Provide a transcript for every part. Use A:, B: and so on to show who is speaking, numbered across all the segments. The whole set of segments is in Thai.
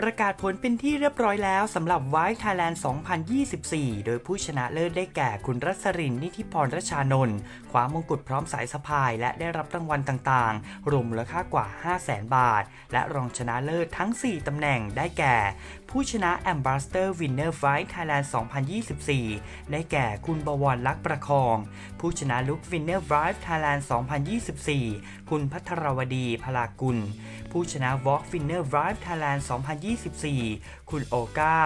A: ประกาศผลเป็นที่เรียบร้อยแล้วสำหรับวัยไทยแลนด์ 2024 โดยผู้ชนะเลิศได้แก่คุณรัศรินนิธิพรรชานนท์คว้ามงกุฎพร้อมสายสะพาย และได้รับรางวัลต่างๆ รวมมูลค่ากว่า 500,000 บาท และรองชนะเลิศทั้ง 4 ตำแหน่งได้แก่ ผู้ชนะ Ambassador Winner Fight Thailand 2024 ได้แก่คุณบวรลักษ์ประคอง ผู้ชนะ Look Winner Drive Thailand 2024 คุณพัทรวดีพลากุล ผู้ชนะ Walk Winner Drive Thailand 2024 คุณโอกา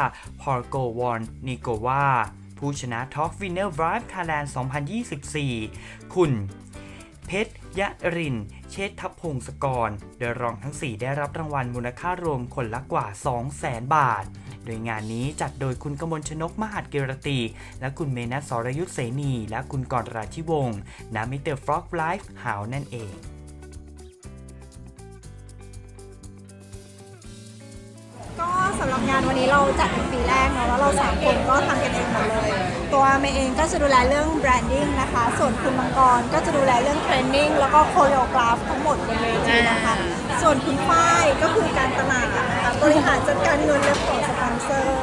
A: พอร์โกวอนนิโกวาผู้ชนะ Talk Winner Drive Thailand 2024 คุณเพชร ยะริน เชษฐพงศกร โดยรองทั้ง 4 ได้รับรางวัลมูลค่ารวมคนละกว่า 200,000 บาท โดยงานนี้จัดโดยคุณกมลชนกมหัดกิรติและคุณเมนัสสรยุทธเสนี และคุณกรราธิวงศ์ณมิเตอร์ฟล็อกไลฟ์หาวนั่นเอง
B: ก็สำหรับงานวันนี้เราจัดเป็นปีแรกเนาะแล้วเราสามคนก็ทำกันเองหมดเลย ตัวเมย์เองก็จะดูแลเรื่องแบรนดิ้งนะคะ ส่วนคุณมังกรก็จะดูแลเรื่องเทรนนิ่งแล้วก็โคโรกราฟทั้งหมดบนเวทีนะคะ ส่วนคุณฝ้ายก็คือการตลาดนะคะบริหารจัดการเงินและของสปอนเซอร์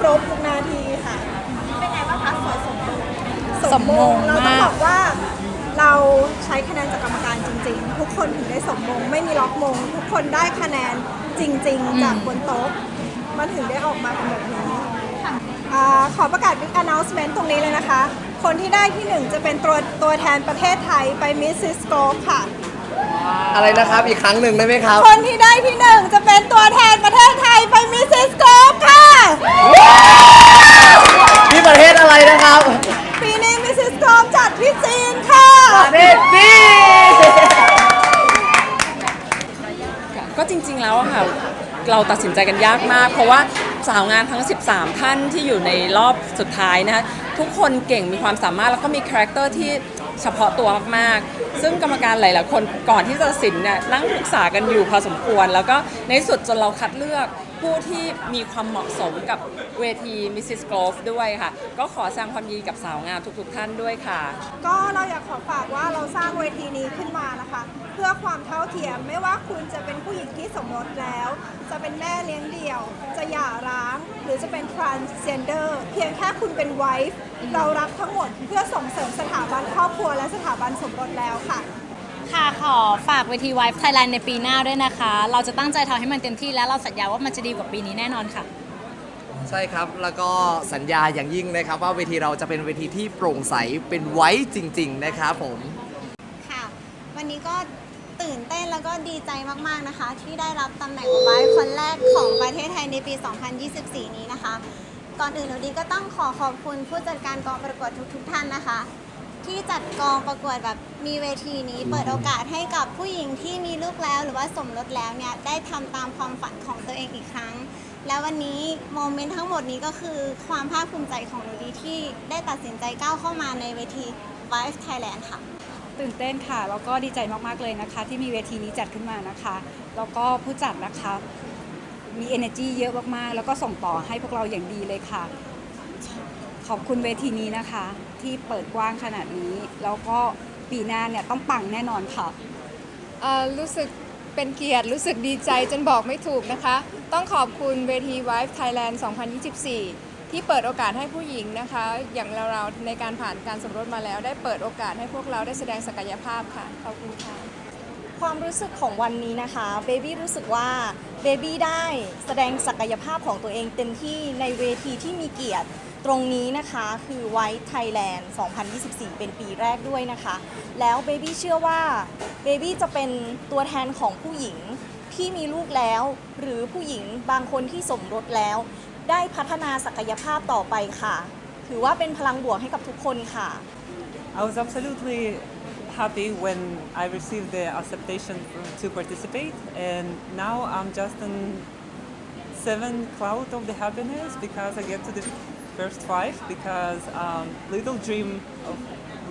B: ครบทุกหนาทีค่ะ เป็นไงบ้างคะสวยสมบูรณ์
C: สมมง
B: เราต้อง
C: มาก
B: บอกว่าเราใช้คะแนนจากกรรมการจริง ๆ ทุกคนถึงได้สมมงไม่มีล็อกมง ทุกคนได้คะแนนจริง ๆ จากบนโต๊ะมันถึงได้ออกมาเป็นแบบนี้ อ่าขอประกาศ Big Announcement ตรงนี้เลยนะคะ คนที่ได้ที่หนึ่งจะเป็นตัวตัวแทนประเทศไทยไป Mrs. g o ค่ะ
D: อะไรนะครับอีกครั้งหนึ่งได้ไหมครับ
B: คนที่ได้ที่หนึ่งจะเป็นตัวแทนประเทศไทยไป Mrs. g o ค่ะ
D: ที่ประเทศอะไรนะครับ
B: ปีนี้ Mrs. g o จัดที่จีนค่ะ
D: ประเทศจีน
C: ก็จริงๆแล้วอะค่ะ เราตัดสินใจกันยากมาก เพราะว่า สาวงานทั้ง 13 ท่านที่อยู่ในรอบสุดท้ายนะคะทุกคนเก่งมีความสามารถแล้วก็มีคาแรคเตอร์ที่เฉพาะตัวมากๆ ซึ่งกรรมการหลายๆคนก่อนที่จะตัดสินเนี่ยนั่งปรึกษากันอยู่พอสมควร แล้วก็ในสุดจนเราคัดเลือกผู้ที่มีความเหมาะสมกับเวที Mrs. Golf ด้วยค่ะ ก็ขอแสดงความยินดีกับสาวงามทุก ๆ ท่านด้วยค่ะ
B: ก็เราอยากขอฝากว่าเราสร้างเวทีนี้ขึ้นมานะคะ เพื่อความเท่าเทียมไม่ว่าคุณจะเป็นผู้หญิงที่สมรสแล้ว เป็นแม่เลี้ยงเดี่ยว จะหย่าร้าง หรือจะเป็น transgender เพียงแค่คุณเป็น wife เรารับทั้งหมดเพื่อส่งเสริมสถาบันครอบครัวและสถาบันสมรสแล้วค่ะ
E: ค่ะขอฝากเวที Wife Thailand ในปีหน้าด้วยนะคะ เราจะตั้งใจทำให้มันเต็มที่และเราสัญญาว่ามันจะดีกว่าปีนี้แน่นอนค่ะ
D: ใช่ครับ แล้วก็สัญญาอย่างยิ่งนะครับ ว่าเวทีเราจะเป็นเวทีที่โปร่งใสเป็นไว้จริง ๆ นะครับผม
F: ค่ะ วันนี้ก็ ตื่นเต้นแล้วก็ดีใจมากๆนะคะ ที่ได้รับตำแหน่งไว้คนแรกของประเทศไทยในปี 2024 นี้นะคะ ก่อนอื่นหนูดีก็ต้องขอขอบคุณผู้จัดการกองประกวดทุก ๆ ท่านนะคะ ที่จัดกองประกวดแบบมีเวทีนี้เปิดโอกาสให้กับผู้หญิงที่มีลูกแล้วหรือว่าสมรสแล้วเนี่ยได้ทำตามความฝันของตัวเองอีกครั้ง แล้ววันนี้โมเมนต์ทั้งหมดนี้ก็คือความภาคภูมิใจของหนูดีที่ได้ตัดสินใจก้าวเข้ามาในเวที Vive Thailand ค่ะ
G: ตื่นเต้นค่ะแล้วก็ดีใจมากๆเลยนะคะ ที่มีเวทีนี้จัดขึ้นมานะคะแล้วก็ผู้จัดนะคะมี energy เยอะมากๆ แล้วก็ส่งต่อให้พวกเราอย่างดีเลยค่ะ ขอบคุณเวทีนี้นะคะ ที่เปิดกว้างขนาดนี้ แล้วก็ปีหน้าเนี่ยต้องปังแน่นอนค่ะ
H: เอ่อรู้สึกเป็นเกียรติรู้สึกดีใจจนบอกไม่ถูกนะคะ ต้องขอบคุณเวที Wife Thailand 2024 ที่เปิดโอกาสให้ผู้หญิงนะคะ อย่างเราๆในการผ่านการสมรสมาแล้ว ได้เปิดโอกาสให้พวกเราได้แสดงศักยภาพค่ะขอบคุณค่ะ
I: ความรู้สึกของวันนี้นะคะเบบี้รู้สึกว่าเบบี้ได้แสดงศักยภาพของตัวเองเต็มที่ในเวทีที่มีเกียรติตรงนี้นะคะคือ White Thailand 2024 เป็นปีแรกด้วยนะคะ แล้วเบบี้เชื่อว่าเบบี้จะเป็นตัวแทนของผู้หญิงที่มีลูกแล้ว หรือผู้หญิงบางคนที่สมรสแล้ว ได้พัฒนาศักยภาพต่อไปค่ะ ถือว่าเป็นพลังบวกให้กับทุกคนค่ะ
J: I was absolutely happy when I received the acceptation for- to participate, and now I'm just in seven cloud of the happiness because I get to the first five because um, little dream of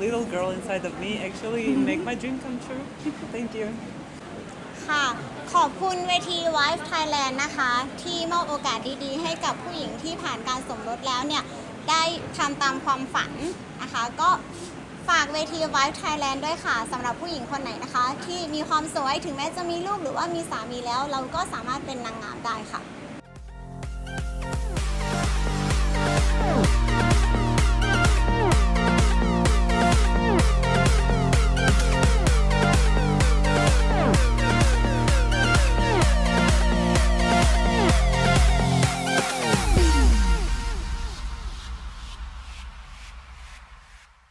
J: little girl inside of me actually make my dream come true. Thank you.
F: ค่ะ ขอบคุณเวที Wife Thailand นะคะ ที่มอบโอกาสดีๆ ให้กับผู้หญิงที่ผ่านการสมรสแล้วเนี่ย ได้ทำตามความฝันนะคะ ก็ฝากเวที Wife Thailand ด้วยค่ะสำหรับผู้หญิงคนไหนนะคะ ที่มีความสวยถึงแม้จะมีลูกหรือว่ามีสามีแล้ว เราก็สามารถเป็นนางงามได้ค่ะ